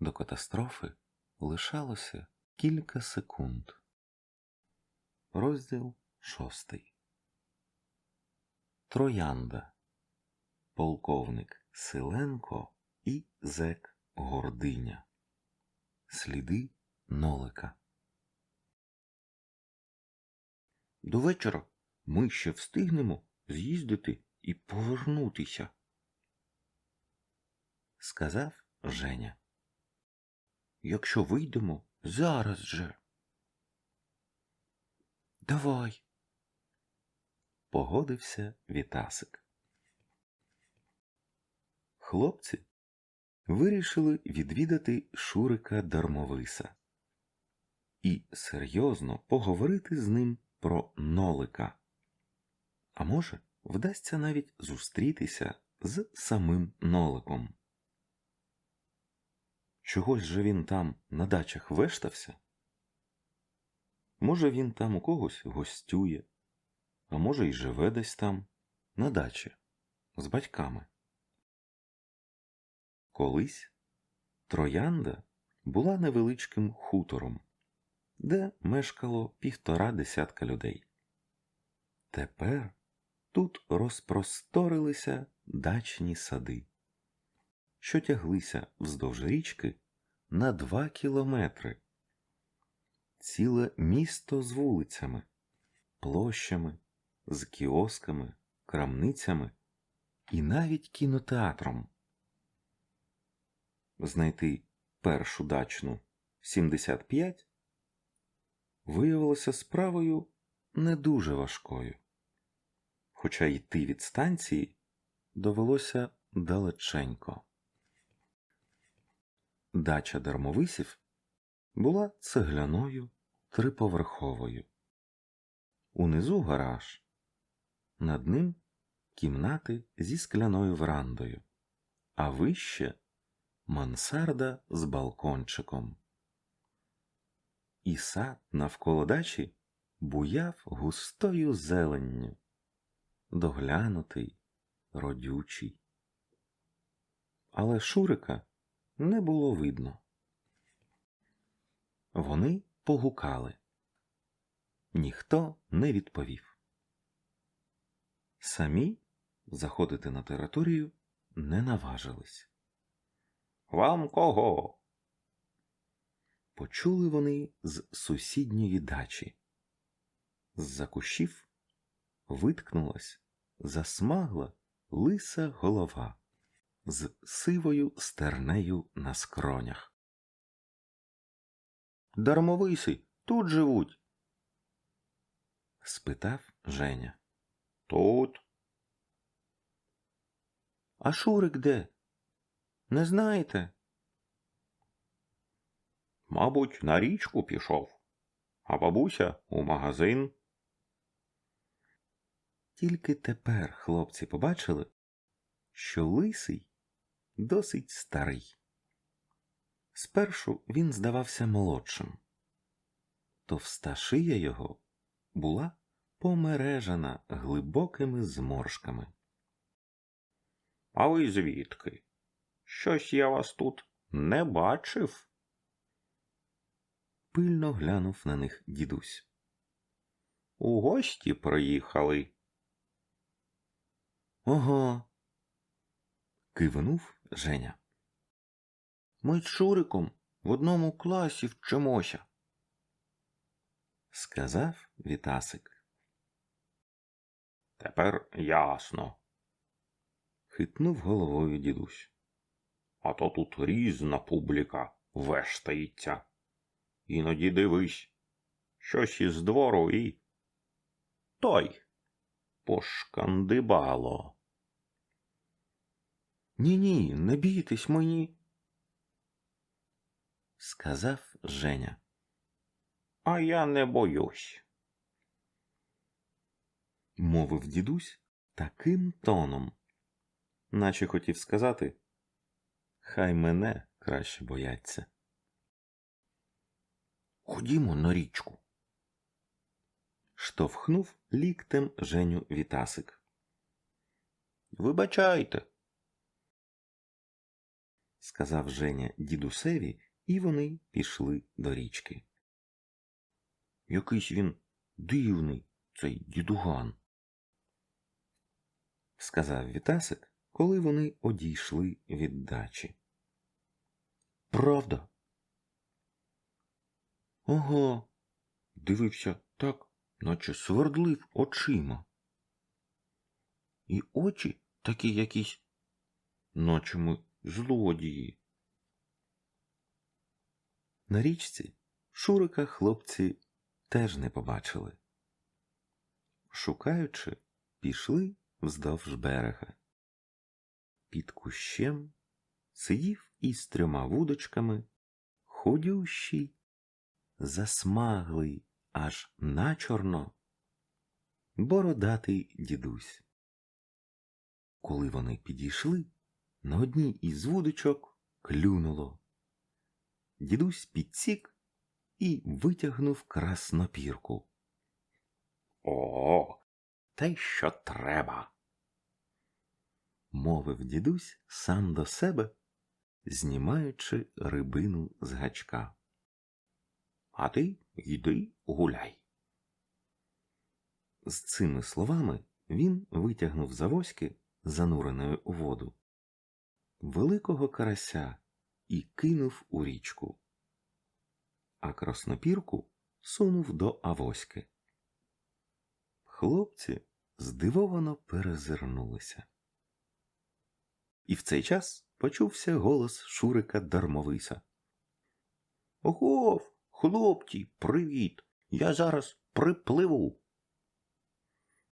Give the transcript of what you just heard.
До катастрофи лишалося кілька секунд. Розділ шостий. Троянда. Полковник Силенко і зек Гординя. Сліди нолика. До вечора ми ще встигнемо з'їздити і повернутися, сказав Женя. Якщо вийдемо зараз же. Давай. Погодився Вітасик. Хлопці вирішили відвідати Шурика Дармовиса і серйозно поговорити з ним про нолика. А може, вдасться навіть зустрітися з самим ноликом. Чогось же він там на дачах вештався? Може, він там у когось гостює, а може, й живе десь там, на дачі, з батьками. Колись Троянда була невеличким хутором, де мешкало півтора десятка людей. Тепер тут розпросторилися дачні сади, що тяглися вздовж річки на два кілометри. Ціле місто з вулицями, площами, з кіосками, крамницями і навіть кінотеатром. Знайти першу дачну 75 виявилося справою не дуже важкою, хоча йти від станції довелося далеченько. Дача дармовисів була цегляною триповерховою. Унизу гараж, над ним кімнати зі скляною верандою, а вище мансарда з балкончиком. І сад навколо дачі буяв густою зеленню, доглянутий, родючий. Але Шурика не було видно. Вони погукали. Ніхто не відповів. Самі заходити на територію не наважились. Вам кого? Почули вони з сусідньої дачі. З-за кущів виткнулась засмагла лиса голова з сивою стернею на скронях. Дармовиси тут живуть? спитав Женя. Тут. А Шурик де? Не знаєте? Мабуть, на річку пішов, а бабуся у магазин. Тільки тепер хлопці побачили, що лисий досить старий. Спершу він здавався молодшим. Товста шия його була помережена глибокими зморшками. А ви звідки? Щось я вас тут не бачив. Пильно глянув на них дідусь. У гості приїхали. Ого. кивнув Женя. Ми з Шуриком в одному класі вчимося, сказав Вітасик. Тепер ясно. хитнув головою дідусь. А то тут різна публіка вештається. Іноді дивись, щось із двору і. Той пошкандибало. Ні, ні, не бійтесь мені, сказав Женя. А я не боюсь. Мовив дідусь таким тоном, наче хотів сказати, хай мене краще бояться. Ходімо на річку. Штовхнув ліктем Женю Вітасик. Вибачайте. Сказав Женя дідусеві, і вони пішли до річки. Якийсь він дивний, цей дідуган, сказав Вітасик, коли вони одійшли від дачі. Правда? Ага, дивився так, наче свердлив очима. І очі такі якісь, наче ми злодії. На річці Шурика хлопці теж не побачили. Шукаючи, пішли вздовж берега. Під кущем сидів із трьома вудочками худющий, засмаглий аж начорно бородатий дідусь. Коли вони підійшли, на одній із вудочок клюнуло. Дідусь підсік і витягнув краснопірку. О, те, що треба, мовив дідусь сам до себе, знімаючи рибину з гачка. А ти йди гуляй. З цими словами він витягнув з авоськи, зануреної у воду, великого карася і кинув у річку, а краснопірку сунув до авоськи. Хлопці здивовано перезирнулися. І в цей час почувся голос Шурика Дармовиса. Огов, хлопці, привіт! Я зараз припливу.